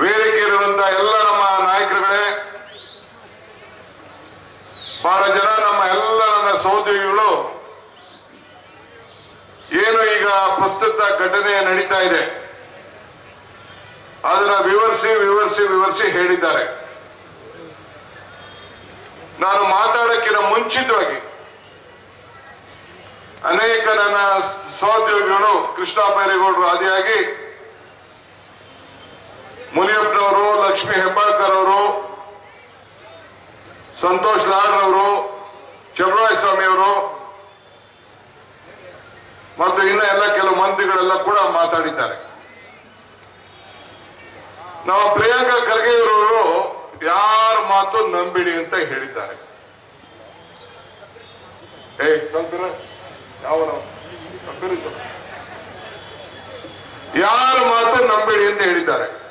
ವೇದಿಕೆಯಲ್ಲಿರುವಂತ ಎಲ್ಲ ನಮ್ಮ ನಾಯಕರುಗಳೇ, ಬಹಳ ಜನ ನಮ್ಮ ಎಲ್ಲ ನನ್ನ ಸಹೋದ್ಯೋಗಿಗಳು, ಏನು ಈಗ ಪ್ರಸ್ತುತ ಘಟನೆ ನಡೀತಾ ಇದೆ, ಅದನ್ನ ವಿವರಿಸಿ ವಿವರಿಸಿ ವಿವರಿಸಿ ಹೇಳಿದ್ದಾರೆ. ನಾನು ಮಾತಾಡಕ್ಕಿಂತ ಮುಂಚಿತವಾಗಿ ಅನೇಕ ನನ್ನ ಸಹೋದ್ಯೋಗಿಗಳು ಕೃಷ್ಣ ಬೈರೇಗೌಡರು ಆದಿಯಾಗಿ ಮುನಿಯಪ್ಪನವರು, ಲಕ್ಷ್ಮಿ ಹೆಬ್ಬಾಳ್ಕರ್ ಅವರು ಸಂತೋಷ್ ಲಾಡ್ರವರು ಸ್ವಾಮಿ ಅವರು ಮತ್ತು ಇನ್ನ ಎಲ್ಲ ಕೆಲವು ಮಂತ್ರಿಗಳೆಲ್ಲ ಕೂಡ ಮಾತಾಡಿದ್ದಾರೆ. ನಮ್ಮ ಪ್ರಿಯಾಂಕಾ ಖರ್ಗೆ ಇರೋರು ಯಾರ ಮಾತು ನಂಬಿಡಿ ಅಂತ ಹೇಳಿದ್ದಾರೆ. ಯಾರ ಮಾತು ನಂಬಿಡಿ ಅಂತ ಹೇಳಿದ್ದಾರೆ.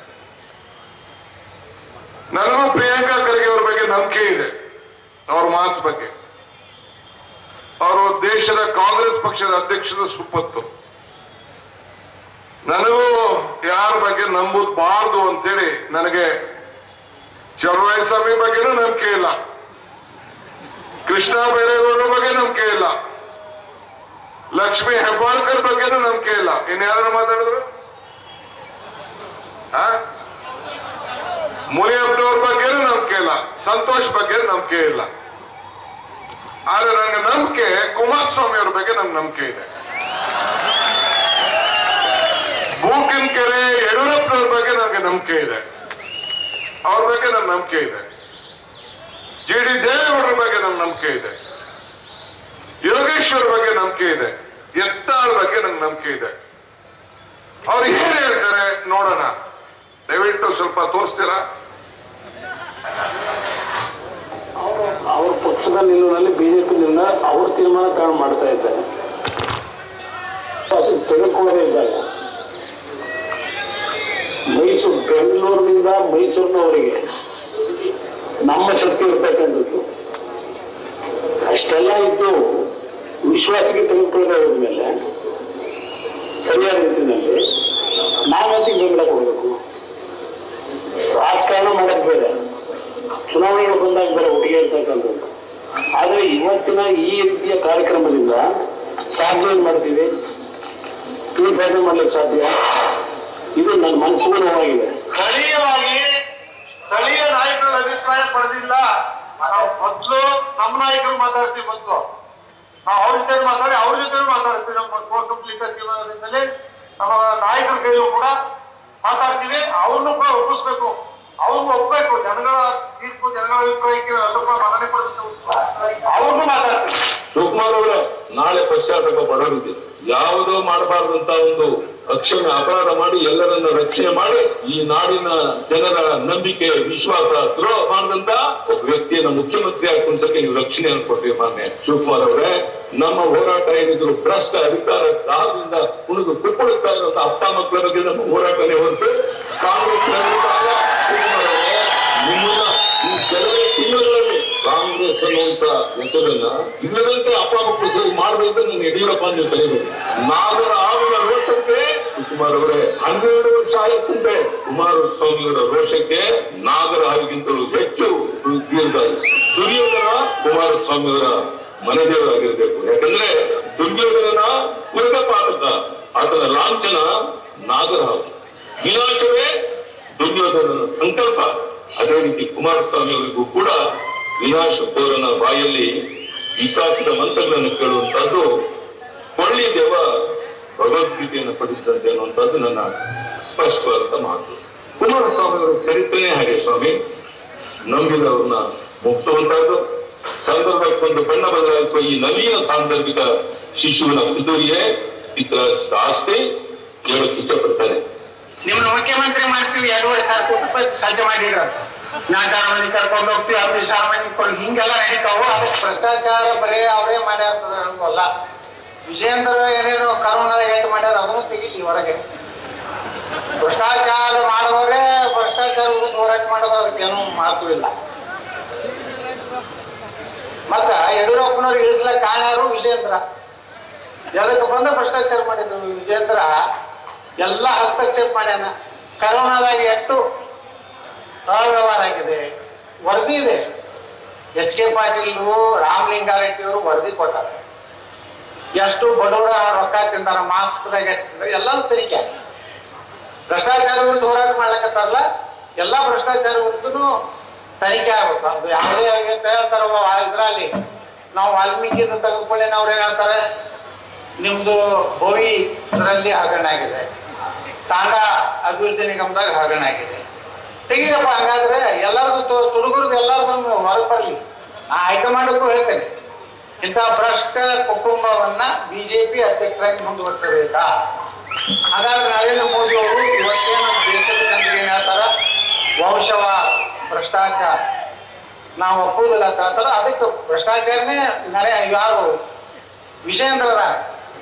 ನನಗೂ ಪ್ರಿಯಾಂಕಾ ಖರ್ಗೆ ಅವ್ರ ಬಗ್ಗೆ ನಂಬಿಕೆ ಇದೆ, ಅವ್ರ ಮಾತು ಬಗ್ಗೆ. ಅವರು ದೇಶದ ಕಾಂಗ್ರೆಸ್ ಪಕ್ಷದ ಅಧ್ಯಕ್ಷದ ಸುಪ್ಪತ್ತು ನನಗೂ ಯಾರ ಬಗ್ಗೆ ನಂಬುದಬಾರ್ದು ಅಂತೇಳಿ ನನಗೆ ಚರುವಾಯ ಸ್ವಾಮಿ ಬಗ್ಗೆನೂ ನಂಬಿಕೆ ಇಲ್ಲ. ಕೃಷ್ಣ ಬೈರೇಗೌಡರ ಬಗ್ಗೆ ನಂಬಿಕೆ ಇಲ್ಲ. ಲಕ್ಷ್ಮಿ ಹೆಬ್ಬಾಳ್ಕರ್ ಬಗ್ಗೆನೂ ನಂಬಿಕೆ ಇಲ್ಲ. ಇನ್ಯಾರು ಮಾತಾಡಿದ್ರು? ಮುನಿಯಪ್ಪನವ್ರ ಬಗ್ಗೆನೂ ನಂಬಿಕೆ ಇಲ್ಲ, ಸಂತೋಷ್ ಬಗ್ಗೆ ನಂಬಿಕೆ ಇಲ್ಲ. ಆದ್ರೆ ನಂಗೆ ನಂಬಿಕೆ ಕುಮಾರಸ್ವಾಮಿ ಅವ್ರ ಬಗ್ಗೆ ನಂಗೆ ನಂಬಿಕೆ ಇದೆ. ಬೂಕಿನ ಕೆರೆ ಯಡಿಯೂರಪ್ಪನವ್ರ ಬಗ್ಗೆ ನನಗೆ ನಂಬಿಕೆ ಇದೆ. ಅವ್ರ ಬಗ್ಗೆ ನನ್ನ ನಂಬಿಕೆ ಇದೆ. ಜಿ ಡಿ ದೇವೇಗೌಡರ ಬಗ್ಗೆ ನನ್ನ ನಂಬಿಕೆ ಇದೆ. ಯೋಗೇಶ್ವರ ಬಗ್ಗೆ ನಂಬಿಕೆ ಇದೆ. ಎತ್ತ ಬಗ್ಗೆ ನಂಗೆ ನಂಬಿಕೆ ಇದೆ. ಅವ್ರು ಏನ್ ಹೇಳ್ತಾರೆ ನೋಡೋಣ. ದಯವಿಟ್ಟು ಸ್ವಲ್ಪ ತೋರಿಸ್ತೀರಾ? ಅವ್ರ ಪಕ್ಷದ ನಿಲುವಿನಲ್ಲಿ ಬಿಜೆಪಿ ಅವ್ರ ತೀರ್ಮಾನ ಕಾಣ್ ಮಾಡ್ತಾ ಇದ್ದಾರೆ. ತೆಗೆದುಕೊಂಡೇ ಇದ್ದಾಗ ಮೈಸೂರು, ಬೆಂಗಳೂರಿನಿಂದ ಮೈಸೂರಿನವರಿಗೆ ನಮ್ಮ ಶಕ್ತಿ ಇರ್ತಕ್ಕಂಥದ್ದು. ಅಷ್ಟೆಲ್ಲ ಇದ್ದು ವಿಶ್ವಾಸಕ್ಕೆ ತೆಗೆದುಕೊಳ್ಳದೆ ಹೋದ್ಮೇಲೆ ಸರಿಯಾದ ರೀತಿಯಲ್ಲಿ ನಾವತ್ತಿಗೆ ಬೆಂಬಲ ಕೊಡಬೇಕು. ರಾಜಕಾರಣ ಮಾಡೋದು ಬೇರೆ ಚುನಾವಣೆಗಳು ಬಂದಾಗ ಬೇರೆ ಹುಡುಗಿ ಇರ್ತಕ್ಕಂಥದ್ದು ಆದ್ರೆ ಇವತ್ತಿನ ಈ ರೀತಿಯ ಕಾರ್ಯಕ್ರಮದಿಂದ ಸಾಧ್ಯ ಮಾಡ್ತೀವಿ? ಏನ್ ಸಾಧನೆ ಮಾಡ್ಲಿಕ್ಕೆ ಸಾಧ್ಯ? ಇದು ನನ್ನ ಮನಸ್ಸಿಗೆ ನೋವಾಗಿದೆ ಸ್ಥಳೀಯವಾಗಿ ಸ್ಥಳೀಯ ನಾಯಕರ ಅಭಿಪ್ರಾಯ ಪಡೆದಿಲ್ಲ. ನಾವು ಮೊದಲು ನಮ್ಮ ನಾಯಕರು ಮಾತಾಡ್ತೀವಿ ಮೊದಲು. ನಾವು ಅವ್ರ ಜೊತೆ ಮಾತಾಡಿ ಅವ್ರ ಜೊತೆ ಮಾತಾಡ್ತೀವಿ. ನಮ್ಮ ಕೌಟುಂಬಿಕ ಜೀವನದಿಂದಲೇ ನಮ್ಮ ನಾಯಕರ ಕೈಲೂ ಕೂಡ ಮಾತಾಡ್ತೀವಿ. ಅವ್ರನ್ನು ಕೂಡ ಒಪ್ಪಿಸ್ಬೇಕು. ಅವ್ರನ್ನ ಒಪ್ಬೇಕು ಜನಗಳ ತೀರ್ಪು ಜನಗಳ ಅಭಿಪ್ರಾಯಕ್ಕೆ ಮಗನೇ ಕೊಡಬೇಕು. ಅವ್ರಿಗೂ ಮಾತಾಡ್ತೀವಿ ಶಿವಕುಮಾರ್ ಅವರೇ ನಾಳೆ ಪಶ್ಚಾತ್ತಾಪ ಪಡೋರಿದೆ ಯಾವುದೋ ಮಾಡಬಾರ್ದಂತ ಒಂದು ರಕ್ಷಣೆ ಅಪರಾಧ ಮಾಡಿ ಎಲ್ಲರನ್ನ ರಕ್ಷಣೆ ಮಾಡಿ ಈ ನಾಡಿನ ಜನರ ನಂಬಿಕೆ ವಿಶ್ವಾಸ ದ್ರೋಹ ಮಾಡಿದಂತ ಒಬ್ಬ ವ್ಯಕ್ತಿಯನ್ನ ಮುಖ್ಯಮಂತ್ರಿ ಆಗಿ ಕುಣಿಸಕ್ಕೆ ನೀವು ರಕ್ಷಣೆಯನ್ನು ಕೊಟ್ಟಿರಿ ಮಾನ್ಯ ಶಿವಕುಮಾರ್ ಅವರೇ. ನಮ್ಮ ಹೋರಾಟ ಏನಿದ್ರು ಭ್ರಷ್ಟ ಅಧಿಕಾರ ದಾಹದಿಂದ ಕುಣಿದು ಕುಪ್ಪಳಿಸ್ತಾ ಇರುವಂತ ಅಪ್ಪ ಮಕ್ಕಳ ಬಗ್ಗೆ ನಮ್ಮ ಹೋರಾಟನೇ ಹೊರತು ಕಾಂಗ್ರೆಸ್ ಕಾಂಗ್ರೆಸ್ ಅನ್ನುವಂತ ಹೆಸರನ್ನ ಇಲ್ಲದಂತೆ ಅಪ್ಪ ಸರಿ ಮಾಡಬೇಕು ನಾನು ಯಡಿಯೂರಪ್ಪ ನೀವು ಕರೀಬೇಕು ನಾಗರ ಆವಿನ ರೋಷಕ್ಕೆ ಕುಮಾರ್ ಅವರೇ ಹನ್ನೆರಡು ವರ್ಷ ಆಗುತ್ತಂತೆ ಕುಮಾರಸ್ವಾಮಿಯವರ ರೋಷಕ್ಕೆ ನಾಗರ ಹಾವಿಗಿಂತಲೂ ಹೆಚ್ಚು ದೀರ್ಘ ದುರ್ಯೋಧನ ಕುಮಾರಸ್ವಾಮಿಯವರ ಮನೆದೇವರಾಗಿರ್ಬೇಕು ಯಾಕಂದ್ರೆ ದುರ್ಯೋಧನನ ಕುಲಪಾತಕ ಆತನ ಲಾಂಛನ ನಾಗರ ಹಾವು ವಿನಾಶವೇ ದುರ್ಯೋಧನನ ಸಂಕಲ್ಪ. ಅದೇ ರೀತಿ ಕುಮಾರಸ್ವಾಮಿ ಅವರಿಗೂ ಕೂಡ ವಿನಾಶ ಕೋರನ ಬಾಯಲ್ಲಿ ವಿಕಾಸದ ಮಂತ್ರಗಳನ್ನು ಕೇಳುವಂತಹದ್ದು ಕೊಳ್ಳಿ ದೇವ ಭಗವದ್ಗೀತೆಯನ್ನು ಪಡಿಸಿದಂತೆ ಅನ್ನುವಂಥದ್ದು ನನ್ನ ಸ್ಪಷ್ಟವಾದಂತ ಮಾತು. ಕುಮಾರಸ್ವಾಮಿ ಅವರ ಚರಿತ್ರೆನೇ ಹಾಗೆ ಸ್ವಾಮಿ. ನಂಬಿದವ್ರನ್ನ ಮುಗಿಸುವಂತಹದ್ದು. ಸಂದರ್ಭಕ್ಕೆ ಒಂದು ಬಣ್ಣ ಬದಲಾಯಿಸುವ ಈ ನವೀನ ಸಾಂದರ್ಭಿಕ ಶಿಶುವಿನ ಪಿತೂರಿಯೇ ಇತರ ಆಸ್ತಿ ಹೇಳಕ್ ಇಷ್ಟಪಡ್ತಾರೆ ನಿಮ್ಮನ್ನ ಮುಖ್ಯಮಂತ್ರಿ ಮಾಡ್ತೀವಿ ಎರಡೂವರೆ ಸಾವಿರ ಕೋಟಿ ರೂಪಾಯಿ ಸಜ್ಜೆ ಮಾಡಿದ್ರ. ನಾಲ್ಕಾರು ಮಂದಿ ಕರ್ಕೊಂಡು ಹೋಗ್ತೀವಿ ಅವ್ರಿಗೆ ಸಾವಿರ ಮಂದಿ ಹಿಂಗೆಲ್ಲ ನಡೀತಾವು? ಅದಕ್ಕೆ ಭ್ರಷ್ಟಾಚಾರ ಬರೀ ಅವರೇ ಮಾಡ್ಯಾರ ಅಲ್ಲ ವಿಜೇಂದ್ರ ಏನೇನು ಕರೋನಾದ ಏಟ್ ಮಾಡ್ಯಾರ, ಅದನ್ನು ತೆಗೀತಿ ಹೊರಗೆ. ಭ್ರಷ್ಟಾಚಾರ ಮಾಡಿದವರೇ ಭ್ರಷ್ಟಾಚಾರ ವಿರುದ್ಧ ಹೋರಾಟ ಮಾಡೋದು ಅದಕ್ಕೇನು ಮಾತು ಇಲ್ಲ. ಮತ್ತ ಯಡಿಯೂರಪ್ಪನವ್ರು ಇಳಿಸ್ಲಕ್ಕ ಕಾಣ್ಯಾರು ವಿಜೇಂದ್ರ ಎದಕ್ಕೆ ಬಂದ ಭ್ರಷ್ಟಾಚಾರ ಮಾಡಿದ್ರು? ವಿಜೇಂದ್ರ ಎಲ್ಲ ಹಸ್ತಕ್ಷೇಪ ಮಾಡ್ಯಾನ. ಕರೋನಾದಾಗ ಎಷ್ಟು ಅವ್ಯವಹಾರ ಆಗಿದೆ. ವರದಿ ಇದೆ. ಎಚ್ ಕೆ ಪಾಟೀಲ್ರು ರಾಮಲಿಂಗಾರೆಡ್ಡಿ ಅವರು ವರದಿ ಕೊಟ್ಟಾರೆ. ಎಷ್ಟು ಬಡವರ ರೊಕ್ಕ ತಿಂದಾರ, ಮಾಸ್ಕ್ದಾಗ ತಿಂದಾರ ತನಿಖೆ ಆಗಿದೆ. ಭ್ರಷ್ಟಾಚಾರ ವಿರುದ್ಧ ಹೋರಾಟ ಮಾಡ್ಲಕತ್ತಾರಲ್ಲ, ಎಲ್ಲ ಭ್ರಷ್ಟಾಚಾರ ವಿರುದ್ಧನು ತನಿಖೆ ಆಗ್ಬೇಕು. ಅದು ಯಾವುದೇ ಅಂತ ಹೇಳ್ತಾರ ಇದ್ರಲ್ಲಿ ನಾವು ವಾಲ್ಮೀಕಿ ತೆಗೆದುಕೊಳ್ಳಿ ಅವ್ರು ಹೇಳ್ತಾರೆ? ನಿಮ್ದು ಭೋವಿ ಇದರಲ್ಲಿ ಹಗರಣ ಆಗಿದೆ. ತಾಂಡಾ ಅಭಿವೃದ್ಧಿ ನಿಗಮದಾಗ ಹಗರಣ ಆಗಿದೆ. ತೆಗೀರಪ್ಪ, ಹಂಗಾದ್ರೆ ಎಲ್ಲರದು ತುಡುಗುರ್ದು ಎಲ್ಲರದು ಹೊರಗೆ ಬರಲಿ. ಆ ಹೈಕಮಾಂಡಕ್ಕೂ ಹೇಳ್ತೇನೆ. ಇಂಥ ಭ್ರಷ್ಟ ಕುಟುಂಬವನ್ನ ಬಿಜೆಪಿ ಅಧ್ಯಕ್ಷರಾಗಿ ಮುಂದುವರಿಸಬೇಕಾ? ಹಾಗಾದ್ರೆ ನರೇಂದ್ರ ಮೋದಿ ಅವರು ಇವತ್ತೇ ನಮ್ಮ ದೇಶದ ಜನರಿಗೆ ಏನ್ ಹೇಳ್ತಾರ? ವಂಶವ, ಭ್ರಷ್ಟಾಚಾರ. ನಾವು ಒಪ್ಪುವುದಿಲ್ಲ ಅಂತ ಹೇಳ್ತಾರ. ಅದಕ್ಕೆ ಭ್ರಷ್ಟಾಚಾರನೇ ನರೇ, ಯಾರು? ವಿಜಯೇಂದ್ರ.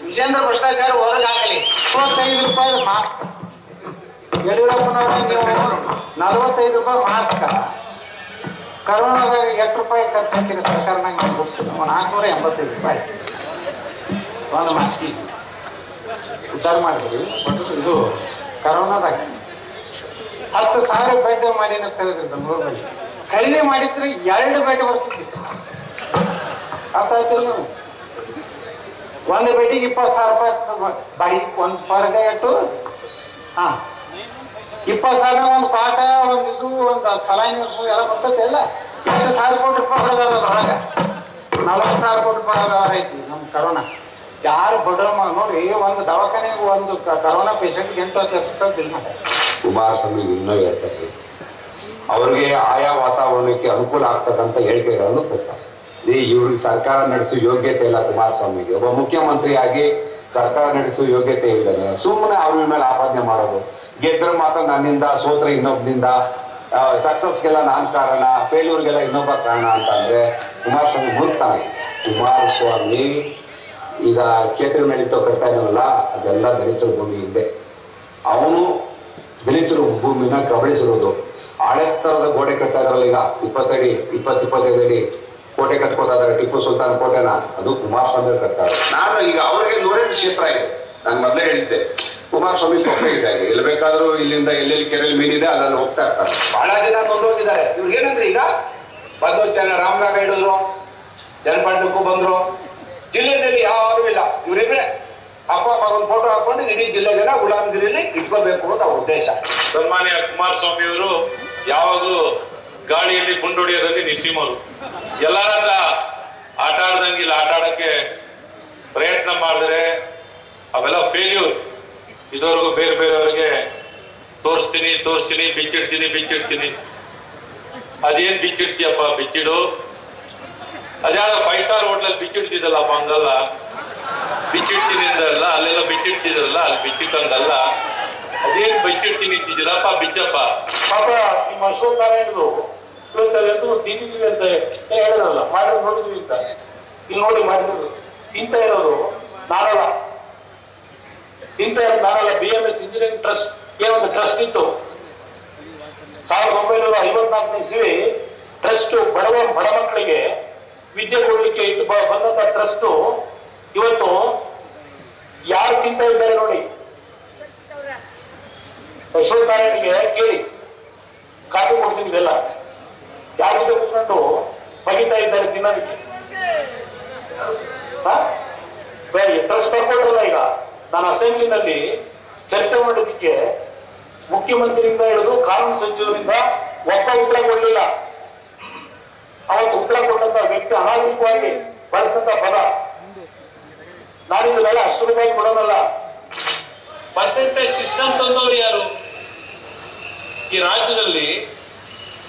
ವಿಜೇಂದ್ರ ಭ್ರಷ್ಟಾಚಾರ ಹೊರಗೆ ಆಗಲಿ. ಇಪ್ಪತ್ತೈದು ರೂಪಾಯಿ ಮಾಸ್ಕ್. ಯಡಿಯೂರಪ್ಪನವರ ನೀವು ನಲವತ್ತೈದು ರೂಪಾಯಿ ಮಾಸ್ಕ್. ಕರೋನಾದಾಗ ಎಷ್ಟು ರೂಪಾಯಿ ಖರ್ಚು ಹಾಕಿದ್ರೆ ಸರ್ಕಾರ ನಂಗೆ ಗೊತ್ತಿಲ್ಲ. ನಾಲ್ಕುನೂರ ಎಂಬತ್ತೈದು ರೂಪಾಯಿ. ಒಂದು ಮಾಸ್ಕಿಗೆ ಉದ್ಧಾರ ಮಾಡಿದ್ರಿ ಬಟ್ ಇದು ಕರೋನಾದಾಗ ಹತ್ತು ಸಾವಿರ ಬೆಡ್ ಮಾಡಿ ಅಂತ ಹೇಳಿದ್ರು ಬೆಂಗಳೂರಲ್ಲಿ. ಖರೀದಿ ಮಾಡಿದ್ರೆ ಎರಡು ಬೆಡ್ ಬರ್ತಿದ್ವಿ ಅರ್ಥ ಆಯ್ತಲ್ಲ ಒಂದು ಬೆಡ್ಡಿಗೆ ಇಪ್ಪತ್ತು ಸಾವಿರ ರೂಪಾಯಿ ಆಗ್ತದೆ ಬಾಡಿ ಒಂದು ಪರ್ ಡೇ ಅಟ್ಟು ಹಾ. ಇಪ್ಪತ್ತು ಸಾವಿರ ಒಂದು ಪಾಠ ಒಂದು ಇದು, ಒಂದು ಸಲೈನ್ ಎಲ್ಲ ಬರ್ತೈತೆ, ಎಲ್ಲ. ಎರಡು ಸಾವಿರ ಕೋಟಿ ರೂಪಾಯಿ ಹೊಡೆದಾರ ಅದ್ರೊಳಗ ನಲವತ್ತು ಸಾವಿರ ಕೋಟಿ ರೂಪಾಯಿ ಐತಿ ನಮ್ಮ ಕರೋನಾ. ಯಾರು ಬಡವ ನೋಡ್ರಿ, ಒಂದು ದವಾಖಾನೆಗೆ ಒಂದು ಕರೋನಾ ಪೇಷಂಟ್ಗೆ ಎಂಟು ಹತ್ತು ಲಕ್ಷ ಬಿಲ್ ಇನ್ನೂ ಹೇಳ್ತಾರೆ. ಅವ್ರಿಗೆ ಆಯಾ ವಾತಾವರಣಕ್ಕೆ ಅನುಕೂಲ ಆಗ್ತಕ್ಕಂಥ ಹೇಳಿಕೆಗಳನ್ನು ಕೊಡ್ತಾರೆ. ಇವ್ರಿಗೆ ಸರ್ಕಾರ ನಡೆಸೋ ಯೋಗ್ಯತೆ ಇಲ್ಲ ಕುಮಾರಸ್ವಾಮಿಗೆ ಒಬ್ಬ ಮುಖ್ಯಮಂತ್ರಿಯಾಗಿ ಸರ್ಕಾರ ನಡೆಸೋ ಯೋಗ್ಯತೆ ಇಲ್ಲದೆ ಸುಮ್ಮನೆ ಅವ್ರ ಮೇಲೆ ಆಪಾದನೆ ಮಾಡೋದು. ಗೆದ್ರ ಮಾತ್ರ ನನ್ನಿಂದ, ಸೋತ್ರ ಇನ್ನೊಬ್ಬನಿಂದ ಸಕ್ಸಸ್ಗೆಲ್ಲ ನಾನ್ ಕಾರಣ ಫೇಲ್ಯೂರ್ಗೆಲ್ಲ ಇನ್ನೊಬ್ಬ ಕಾರಣ ಅಂತಂದ್ರೆ ಕುಮಾರಸ್ವಾಮಿ ಮುಗ್ತಾನೆ ಕುಮಾರಸ್ವಾಮಿ ಈಗ ಕೇತದ ನಡೀತೋ ಕಟ್ತಾ ಇದ್ದಾನಲ್ಲ ಅದೆಲ್ಲ ದಲಿತರ ಭೂಮಿ ಇದೆ. ಅವನು ದಲಿತರ ಭೂಮಿನ ಕಬಳಿಸಿರೋದು. ಹಳೆ ತರದ ಗೋಡೆ ಕಟ್ತಾ ಇದ್ರಲ್ಲ ಈಗ, ಇಪ್ಪತ್ತಡಿ, ಇಪ್ಪತ್ತು ಇಪ್ಪತ್ತೈದು ಅಡಿ ಕೋಟೆ ಕಟ್ಕೋತಾ ಟಿಪ್ಪು ಸುಲ್ತಾನ್ ಕೋಟೆನ, ಅದು ಕುಮಾರಸ್ವಾಮಿ ಕಟ್ತಾರೆ ನಾನು ಈಗ ಅವರಿಗೆ ನೂರೆಂಟು ಕ್ಷೇತ್ರ ಇದೆ ನಾನು ಮೊದಲೇ ಹೇಳಿದ್ದೆ, ಕುಮಾರಸ್ವಾಮಿ ಕೊಪ್ಪೆ ಇದೆ ಎಲ್ಲಿ ಬೇಕಾದ್ರೂ ಇಲ್ಲಿಂದ ಎಲ್ಲೆಲ್ಲಿ ಕೆರೆಯಲ್ಲಿ ಮೀನಿದೆ ಅದ್ರಲ್ಲಿ ಹೋಗ್ತಾ ಇರ್ತಾರೆ. ಬಹಳ ಜನ ನೊಂದೋಗಿದ್ದಾರೆ ಇವ್ರು ಏನಂದ್ರೆ ಈಗ? ಬಂದು ಚೆನ್ನ ರಾಮನಾಗ ಹಿಡಿದ್ರು ಜನಪಾಂಡಕ್ಕೂ ಬಂದ್ರು. ಜಿಲ್ಲೆಯಲ್ಲಿ ಯಾರು ಇಲ್ಲ. ಇವ್ರಿಗೆ ಅಪ್ಪ ಅಪ್ಪ ಒಂದು ಫೋಟೋ ಹಾಕೊಂಡು ಇಡೀ ಜಿಲ್ಲೆ ಜನ ಗುಲಾಮಗಿರಿಲಿ ಇಟ್ಕೋಬೇಕು ಅಂತ ಉದ್ದೇಶ. ಸನ್ಮಾನ್ಯ ಕುಮಾರಸ್ವಾಮಿ ಅವರು ಯಾವಾಗಲೂ ಗಾಳಿಯಲ್ಲಿ ಗುಂಡೊಡೆಯೋದಲ್ಲಿ ನಿಸೀಮರು ಎಲ್ಲರ ಹತ್ರ ಆಟ ಆಡ್ದಂಗಿಲ್ಲ ಆಟ ಆಡಕ್ಕೆ ಪ್ರಯತ್ನ ಮಾಡಿದ್ರೆ ಅವೆಲ್ಲ ಫೇಲ್ಯೂರ್ ಇದುವರೆಗೂ ಬೇರೆ ಬೇರೆಯವರಿಗೆ ತೋರಿಸ್ತೀನಿ ತೋರಿಸ್ತೀನಿ, ಬಿಚ್ಚಿಡ್ತೀನಿ ಬಿಚ್ಚಿಡ್ತೀನಿ. ಅದೇನ್ ಬಿಚ್ಚಿಡ್ತೀಯಪ್ಪ, ಬಿಚ್ಚಿಡು. ಅದ್ಯಾವ ಫೈವ್ ಸ್ಟಾರ್ ಹೋಟ್ಲಲ್ಲಿ ಬಿಚ್ಚಿಡ್ತಿದ್ದಲ್ಲಪ್ಪ ಹಂಗಲ್ಲ ಬಿಚ್ಚಿಡ್ತೀನಿ ಅಂದಲ್ಲ ಅಲ್ಲೆಲ್ಲ ಬಿಚ್ಚಿಡ್ತಿದ್ರಲ್ಲ ಅಲ್ಲಿ ಬಿಚ್ಚಿಟ್ಟಂಗಲ್ಲ. ಅದೇನ್ ಬಿಚ್ಚಿಡ್ತೀನಿ ಅಂತಿದ್ದೀರಪ್ಪ, ಬಿಚ್ಚಪ್ಪ. ಪಾಪ, ನಿಮ್ಮ ಅಶೋಕ್ ನಾರಾಯಣದು ಇವತ್ತಲ್ಲಿ ಎಂತೂ ತಿಂದಿದ್ವಿ ಅಂತ ಹೇಳಲ್ಲ ಮಾಡಿದ್ರು ನೋಡಿದ್ವಿ ಅಂತ. ಇಲ್ಲಿ ನೋಡಿ, ಮಾಡಿದ್ರು. ತಿಂತ ಇರೋದು ನಾನಲ್ಲ ತಿಂತ ಇರೋದು ನಾನಲ್ಲ B M S engineering trust ಏನೊಂದು ಟ್ರಸ್ಟ್ ಇತ್ತು. ಸಾವಿರದ ಒಂಬೈನೂರ ಐವತ್ನಾಲ್ಕನೇ ಇಸ್ವಿ ಟ್ರಸ್ಟ್ ಬಡವ, ಬಡ ಮಕ್ಕಳಿಗೆ ವಿದ್ಯೆ ಕೊಡ್ಲಿಕ್ಕೆ ಇಟ್ಟು ಬಂದಂತ ಟ್ರಸ್ಟ್ ಇವತ್ತು ಯಾರು ತಿಂತ ಇದ್ದಾರೆ ನೋಡಿ? ಅಶೋಕ್ ನಾರಾಯಣಿಗೆ ಕೇಳಿ. ಕಾಪಿ ಕೊಡ್ತೀನಿ ಇದೆಲ್ಲ. ಯಾರ ಜೊತೆ ಕೂತ್ಕೊಂಡು ಬಗಿತಾ ಇದ್ದಾರೆ ತಿನ್ನೋದಕ್ಕೆ ಟ್ರಸ್ಟ್ ಬರ್ಕೊಟ್ರಲ್ಲ ಈಗ? ನಾನು ಅಸೆಂಬ್ಲಿನಲ್ಲಿ ಚರ್ಚೆ ಮಾಡೋದಕ್ಕೆ ಮುಖ್ಯಮಂತ್ರಿಯಿಂದ ಹಿಡಿದು ಕಾನೂನು ಸಚಿವರಿಂದ ಒಬ್ಬ ಉತ್ತರ ಕೊಡಲಿಲ್ಲ ಅವತ್ತು ಉತ್ತರ ಕೊಟ್ಟಂತ ವ್ಯಕ್ತಿ ಅನಾಗರಿಕವಾಗಿ ಬಳಸಿದಂತ ಪದ. ನಾನು ಇದನ್ನೆಲ್ಲ ರೂಪಾಯಿ ಕೊಡೋದಲ್ಲ ಪರ್ಸೆಂಟೇಜ್ ಸಿಸ್ಟಮ್ ತಂದವರು ಯಾರು? ಈ ರಾಜ್ಯದಲ್ಲಿ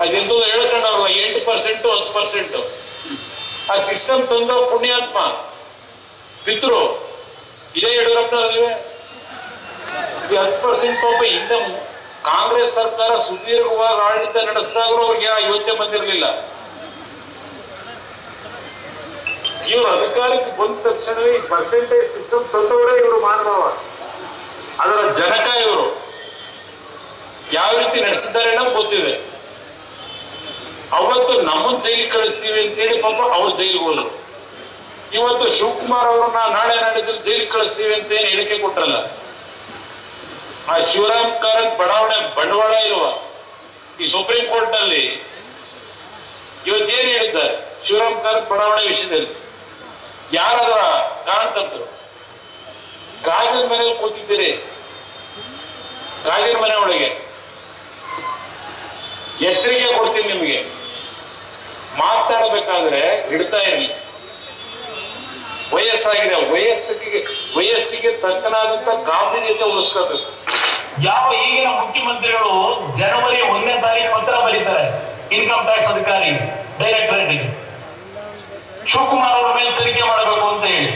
ಅದೆಂತೂ ಹೇಳ್ಕೊಂಡವ್ರಲ್ಲ ಎಂಟು ಪರ್ಸೆಂಟ್ ಹತ್ತು ಪರ್ಸೆಂಟ್ ಆ ಸಿಸ್ಟಮ್ ತಂದ ಪುಣ್ಯಾತ್ಮ. ಪಿತೃ. ಇದೇ ಯಡಿಯೂರಪ್ಪನವ್ರಿವೆ ಈ ಹತ್ತು ಪರ್ಸೆಂಟ್ ಪಾಪ ಹಿಂದೆ ಕಾಂಗ್ರೆಸ್ ಸರ್ಕಾರ ಸುದೀರ್ಘವಾಗಿ ಆಡಳಿತ ನಡೆಸಿದಾಗಲೂ ಅವ್ರಿಗೆ ಆ ಯೋಚನೆ ಬಂದಿರಲಿಲ್ಲ. ಇವರು ಅಧಿಕಾರಕ್ಕೆ ಬಂದ ತಕ್ಷಣವೇ ಈ ಪರ್ಸೆಂಟೇಜ್ ಸಿಸ್ಟಮ್ ತಂದವರೇ ಇವರು ಮಾನವ. ಅದರ ಜನಕ ಇವರು. ಯಾವ ರೀತಿ ನಡೆಸಿದ್ದಾರೆ ಅನ್ನೋದು ಗೊತ್ತಿದೆ. ಅವತ್ತು ನಮ್ಮನ್ನ ಜೈಲಿಗೆ ಕಳಿಸ್ತೀವಿ ಅಂತೇಳಿ ಪಾಪ ಅವ್ರ ಜೈಲಿಗೆ ಹೋದ್ರು. ಇವತ್ತು ಶಿವಕುಮಾರ್ ಅವರನ್ನ ನಾಳೆ ನಾಡಿದ್ರು ಜೈಲಿಗೆ ಕಳಿಸ್ತೀವಿ ಅಂತ ಏನು ಹೇಳಿಕೆ ಕೊಟ್ರಲ್ಲ? ಆ ಶಿವರಾಮ್ ಕಾರಂತ್ ಬಡಾವಣೆ ಬಂಡವಾಳ ಇರುವ ಈ ಸುಪ್ರೀಂ ಕೋರ್ಟ್ನಲ್ಲಿ ಇವತ್ತೇನು ಹೇಳಿದ್ದಾರೆ? ಶಿವರಾಮ್ ಕಾರಂತ್ ಬಡಾವಣೆ ವಿಷಯದಲ್ಲಿ. ಯಾರದರ ಕಾರಣಕರ್ತರು ಗಾಜಿನ ಮನೆಯಲ್ಲಿ ಕೂತಿದ್ದೀರಿ. ಗಾಜಿನ ಮನೆ ಒಳಗೆ. ಎಚ್ಚರಿಕೆ ಕೊಡ್ತೀನಿ ನಿಮಗೆ. ಮಾತಾಡಬೇಕಾದ್ರೆ ಇಡ್ತಾ ಇರಲಿ. ವಯಸ್ಸಾಗಿದೆ, ವಯಸ್ಸಿಗೆ ವಯಸ್ಸಿಗೆ ತಕ್ಕನಾದಂತ ಗಾಂಭೀರ್ಯತೆ ಉಳಿಸ್ಕೋಬೇಕು. ಯಾವ ಈಗಿನ ಮುಖ್ಯಮಂತ್ರಿಗಳು ಜನವರಿ ಒಂದನೇ ತಾರೀಕು ಪತ್ರ ಬರೀತಾರೆ ಇನ್ಕಮ್ ಟ್ಯಾಕ್ಸ್ ಅಧಿಕಾರಿ ಡೈರೆಕ್ಟರೇಟ್ ಶಿವಕುಮಾರ್ ಅವರ ಮೇಲೆ ತನಿಖೆ ಮಾಡಬೇಕು ಅಂತ ಹೇಳಿ.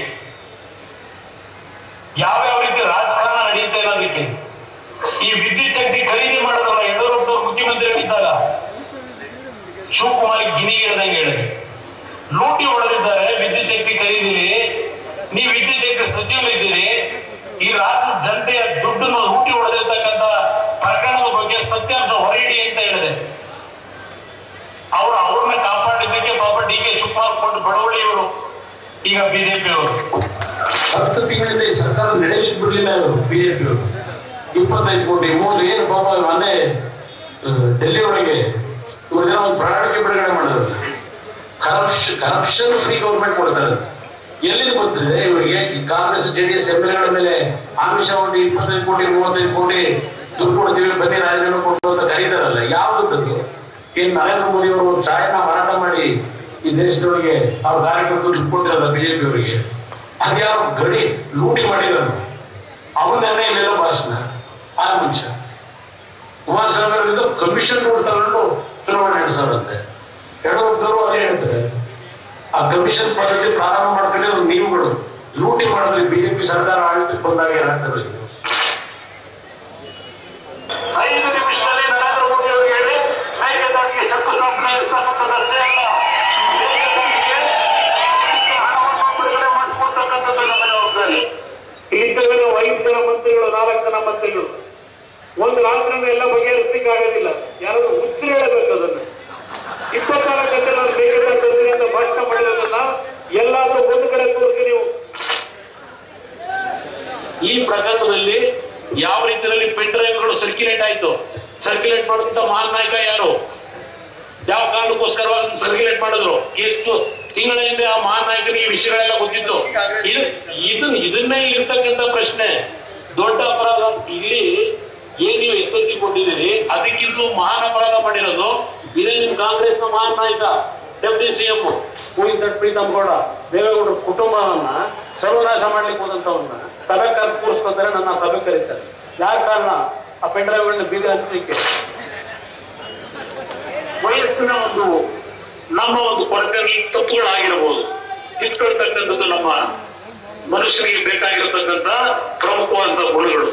ಯಾವ್ಯಾವ ರೀತಿ ರಾಜಕಾರಣ ನಡೆಯುತ್ತೆ ಅನ್ನೋದಕ್ಕೆ. ಈ ವಿದ್ಯುತ್ ಶಕ್ತಿ ಖರೀದಿ ಮಾಡೋದಲ್ಲ ಮುಖ್ಯಮಂತ್ರಿಗಳಿದ್ದಾಗ ಶಿವಕುಮಾರ್ ಗಿನಿಗೆ ಹೇಳ್ದಂಗೆ ಹೇಳಿದೆ ಲೂಟಿ ಹೊಡೆದಿದ್ದಾರೆ, ವಿದ್ಯುತ್ ಶಕ್ತಿ ಕರೀದಿರಿ ನೀವು ವಿದ್ಯುತ್ ಶಕ್ತಿ ಸಚಿವರಿದ್ದೀರಿ ಈ ರಾಜ್ಯದ ಜನತೆಯ ದುಡ್ಡನ್ನು ಲೂಟಿ ಹೊಡೆದಿರ್ತಕ್ಕಂಥ ಪ್ರಕರಣದ ಬಗ್ಗೆ ಸತ್ಯಾಂಶ ಹೊರಗಿಡಿ ಅಂತ ಹೇಳಿದೆ. ಅವರು ಅವ್ರನ್ನ ಕಾಪಾಡಿದ್ದಕ್ಕೆ ಪಾಪ ಡಿ ಕೆ ಶಿವಕುಮಾರ್ ಕೊಟ್ಟು ಬಡವಳಿ ಇವರು. ಈಗ ಬಿಜೆಪಿ ಅವರು. ಹತ್ತು ತಿಂಗಳಿಂದ ಈ ಸರ್ಕಾರ ನಡೆಯಲಿಕ್ಕೆ ಬಿಡಲಿಲ್ಲ ಅವರು ಬಿಜೆಪಿ ಅವರು. ಇಪ್ಪತ್ತೈದು ಕೋಟಿ, ಮೂವತ್ತು, ಏನು ಪಾಪ ಮೊನ್ನೆ ಡೆಲ್ಲಿ ಒಳಗೆ ಇವ್ರದೇನೋ ಒಂದು ಪ್ರಣಾಳಿಕೆ ಬಿಡುಗಡೆ ಮಾಡಿದ್ರು ಕರಪ್ಷನ್ ಕರಪ್ಷನ್ ಫ್ರೀ ಗೌರ್ಮೆಂಟ್ ಕೊಡ್ತಾರೆ. ಎಲ್ಲಿಂದ ಬಂದ್ರೆ ಇವರಿಗೆ ಕಾಂಗ್ರೆಸ್, ಜೆ ಡಿ ಎಸ್ಗಳ ಮೇಲೆ ಆಮಿಷ ಒಡ್ಡಿ ಇಪ್ಪತ್ತೈದು ಕೋಟಿ, ಮೂವತ್ತೈದು ಕೋಟಿ ದುಡ್ಡು ಕೊಡ್ತೀವಿ, ಬನ್ನಿ ರಾಜೀನಾಮೆ ಕೊಟ್ಟು ಅಂತ ಕರೀತಾರಲ್ಲ. ಯಾವ ದುಡ್ಡು ಏನ್ ನರೇಂದ್ರ ಮೋದಿ ಅವರು ಚಾಯನ ಮಾರಾಟ ಮಾಡಿ ಈ ದೇಶದೊಳಗೆ ಅವ್ರ ಕಾರ್ಯಕರ್ತರು ದುಡ್ಡು ಕೊಟ್ಟಿರಲ್ಲ ಬಿಜೆಪಿ ಅವರಿಗೆ? ಅದ್ಯಾವ ಗಡಿ ಲೂಟಿ ಮಾಡಿರೋದು? ಅವನ್ನೇ ಇಲ್ಲೆಲ್ಲ ಭಾಷಣ. ಆ ಮನುಷ್ಯ. ಕುಮಾರಸ್ವಾಮಿ ಅವರಿಂದ ಕಮಿಷನ್ ದುಡ್ಡು ಎರಡ್ ಎರಡು ಯಡಿಯೂರಪ್ಪನವರು ಅದೇ ಆ ಕಮಿಷನ್ ಪದ್ಧತಿ ಪ್ರಾರಂಭ ಮಾಡ್ಕೊಂಡಿರೋ ನೀವುಗಳು. ಲೂಟಿ ಮಾಡಿದ್ರೆ ಬಿಜೆಪಿ ಸರ್ಕಾರ ಆಡಳಿತಕ್ಕೆ ಬಂದಾಗ ಏನಾಗ್ತದೆ ಐದು ನಿಮಿಷದಲ್ಲಿ ಮಂತ್ರಿಗಳು ನಾಲ್ಕು ಜನ ಮಂತ್ರಿಗಳು ಒಂದು ರಾತ್ರಿ ಎಲ್ಲ ಬಗೆಹರಿಸಲಿಕ್ಕೆ ಆಗೋದಿಲ್ಲ. ಯಾರಾದ್ರೂ ಉತ್ತರ ಹೇಳಬೇಕು ಅದನ್ನ. ಇಪ್ಪತ್ನಾಲ್ಕು ಗಂಟೆ ನಾನು ಮೇಕೆದಾಟು ಅಂತ ಭಾಷಣ ಮಾಡಿರೋದನ್ನ ಎಲ್ಲಾದ್ರೂ ಒಂದು ಕಡೆ ಕೂರಿಸಿ ನೀವು. ಈ ಪ್ರಕರಣದಲ್ಲಿ ಯಾವ ರೀತಿಯಲ್ಲಿ ಪೆನ್ ಡ್ರೈವ್ಗಳು ಸರ್ಕ್ಯುಲೇಟ್ ಆಯ್ತು? ಸರ್ಕ್ಯುಲೇಟ್ ಮಾಡುವಂತ ಮಹಾನ್ ನಾಯಕ ಯಾರು? ಯಾವ ಕಾರಣಕ್ಕೋಸ್ಕರವಾಗಿ ಸರ್ಕ್ಯುಲೇಟ್ ಮಾಡಿದ್ರು? ಎಷ್ಟು ತಿಂಗಳ ಹಿಂದೆ ಆ ಮಹಾನ್ ನಾಯಕನಿಗೆ ವಿಷಯಗಳೆಲ್ಲ ಗೊತ್ತಿತ್ತು. ಇದು ಇದನ್ನೇ ಇರ್ತಕ್ಕಂಥ ಪ್ರಶ್ನೆ. ದೊಡ್ಡ ಅಪರಾಧ ಇಲ್ಲಿ ಏನ್ ನೀವು ಎಸ್ ಎಲ್ ಕೊಟ್ಟಿದ್ದೀರಿ ಅದಕ್ಕಿಂತ ಮಹಾನ್ ಅಪರಾಧ ಮಾಡಿರೋದು ಇದೇ ನಿಮ್ ಕಾಂಗ್ರೆಸ್ನ ಮಹಾನ್ ನಾಯಕ, deputy C M Preetam Gowda. ದೇವೇಗೌಡರ ಕುಟುಂಬವನ್ನ ಸರ್ವನಾಶ ಮಾಡ್ಲಿಕ್ಕೆ ಹೋದಂತವನ್ನ ಸಭೆ ಕರೆದು ಕೂರಿಸ್ಕೊತಾರೆ, ನನ್ನ ಸಭೆ ಕರೀತಾರೆ. ಯಾರ ಕಾರಣ? ಆ ಪೆಂಡ್ರೈವ್ಗಳನ್ನ ಬೀಗ ಹಂಚಲಿಕ್ಕೆ ವಯಸ್ಸಿನ ಒಂದು, ನಮ್ಮ ಒಂದು ಕೊರತೆಯಲ್ಲಿ ತಪ್ಪುಗಳಾಗಿರಬಹುದು ಕಿತ್ಕೊಳ್ತಕ್ಕಂಥದ್ದು ನಮ್ಮ ಮನುಷ್ಯನಿಗೆ ಬೇಕಾಗಿರತಕ್ಕಂಥ ಪ್ರಮುಖವಾದಂತಹ ಗುಣಗಳು.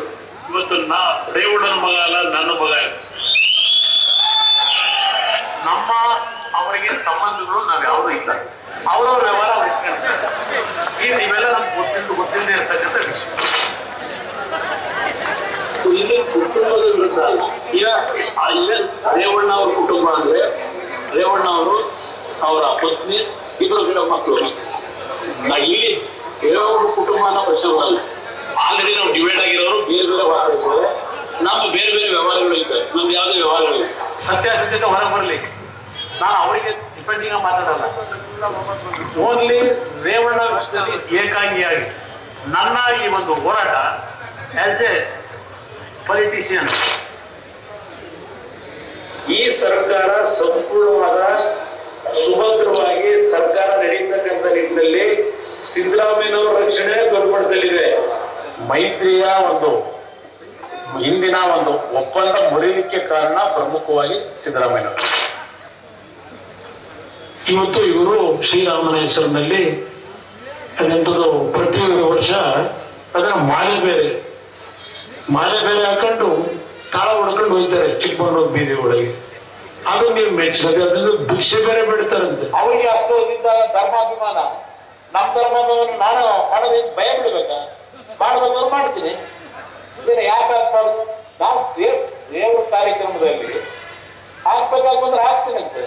ಇವತ್ತು ನಾ ರೇವಣ್ಣನ ಮಗ ಅಲ್ಲ, ನನ್ನ ಮಗ ನಮ್ಮ ಅವರಿಗೆ ಸಂಬಂಧಗಳು ನಾವು ಯಾವುದೂ ಇಲ್ಲ. ಅವರವ್ರ ವ್ಯವಹಾರ ಈ ಈಗ ಇವೆಲ್ಲ ನಮ್ಗೆ ಗೊತ್ತಿದ್ದು ಗೊತ್ತಿಲ್ಲದೆ ಇರ್ತಕ್ಕಂಥ ವಿಷಯ. ಇಲ್ಲಿ ಕುಟುಂಬದ ವಿರುದ್ಧ ಅಲ್ಲ. ಈಗ ರೇವಣ್ಣ ಅವ್ರ ಕುಟುಂಬ ಅಂದ್ರೆ ರೇವಣ್ಣ ಅವರು ಅವರ ಪತ್ನಿ ಇಬ್ಬರು ಗಿಡ ಮಕ್ಕಳು ನಾ ಇಲ್ಲಿ ರೇವಣ್ಣ ಕುಟುಂಬನ ಪ್ರಶ್ನೆ ಆಲ್ರೆಡಿ ನಾವು ಡಿವೈಡ್ ಆಗಿರೋರು ಬೇರೆ ಬೇರೆ ವಾಸ ಇದ್ದಾರೆ ನಮ್ಮ ಬೇರೆ ಬೇರೆ ವ್ಯವಹಾರಗಳು ಇದೆ. ನಮ್ದು ಯಾವುದೇ ವ್ಯವಹಾರಗಳು ಸತ್ಯಾಸತ್ಯತೆ ಹೊರಗೆ ಬರಲಿ. ನಾನು ಅವರಿಗೆ ಡಿಪೆಂಡಿಂಗ್ ಮಾತಾಡಲ್ಲ. ಓನ್ಲಿ ರೇವಣ್ಣ ವಿಷಯದಲ್ಲಿ ಏಕಾಂಗಿಯಾಗಿ ನನ್ನ ಈ ಒಂದು ಹೋರಾಟ ಆಸ್ ಎ ಪೊಲಿಟಿಷಿಯನ್ ಈ ಸರ್ಕಾರ ಸಂಪೂರ್ಣವಾದ ಸುಭದ್ರವಾಗಿ ಸರ್ಕಾರ ನಡೀತಕ್ಕಂಥ ನಿಟ್ಟಿನಲ್ಲಿ ಸಿದ್ದರಾಮಯ್ಯನವರ ರಕ್ಷಣೆ ದೊಡ್ಡ ಮಟ್ಟದಲ್ಲಿದೆ ಮೈತ್ರಿಯ ಒಂದು ಹಿಂದಿನ ಒಂದು ಒಪ್ಪಂದ ಮುರಿಲಿಕ್ಕೆ ಕಾರಣ ಪ್ರಮುಖವಾಗಿ ಸಿದ್ದರಾಮಯ್ಯ. ಇವತ್ತು ಇವರು ಶ್ರೀರಾಮನ ಹೆಸರಿನಲ್ಲಿ ಅದೆಂಥದ್ದು ಪ್ರತಿ ವರ್ಷ ಅದರ ಮಾಲೆ ಬೇರೆ ಮಾಲೆ ಬೇರೆ ಹಾಕೊಂಡು ತಾಳ ಹೊಡ್ಕೊಂಡು ಹೋಗ್ತಾರೆ ಚಿಕ್ಕಮಗಳೂರು ಬೀದಿ ಒಳಗೆ ಅದು ನೀವು ಮೆಚ್ಚದೆ ಅದನ್ನು ಭಿಕ್ಷೆ ಬೇರೆ ಬಿಡ್ತಾರಂತೆ. ಅವರಿಗೆ ಅಷ್ಟು ಇದ್ದಾಗ ಧರ್ಮಾಭಿಮಾನ. ನಮ್ಮ ಧರ್ಮಾಭಿಮಾನ ನಾನು ಮಾಡೋದಕ್ಕೆ ಭಯ ಬಿಡ್ಬೇಕಾ? ಮಾಡ್ಬೇಕಾದ್ರೆ ಮಾಡ್ತೀನಿ. ಬೇರೆ ನಾವು ದೇವ್ ದೇವ್ರ ಕಾರ್ಯಕ್ರಮದಲ್ಲಿ ಹಾಕ್ಬೇಕಾಗ್ಬಂದ್ರೆ ಹಾಕ್ತೀನಂತೆ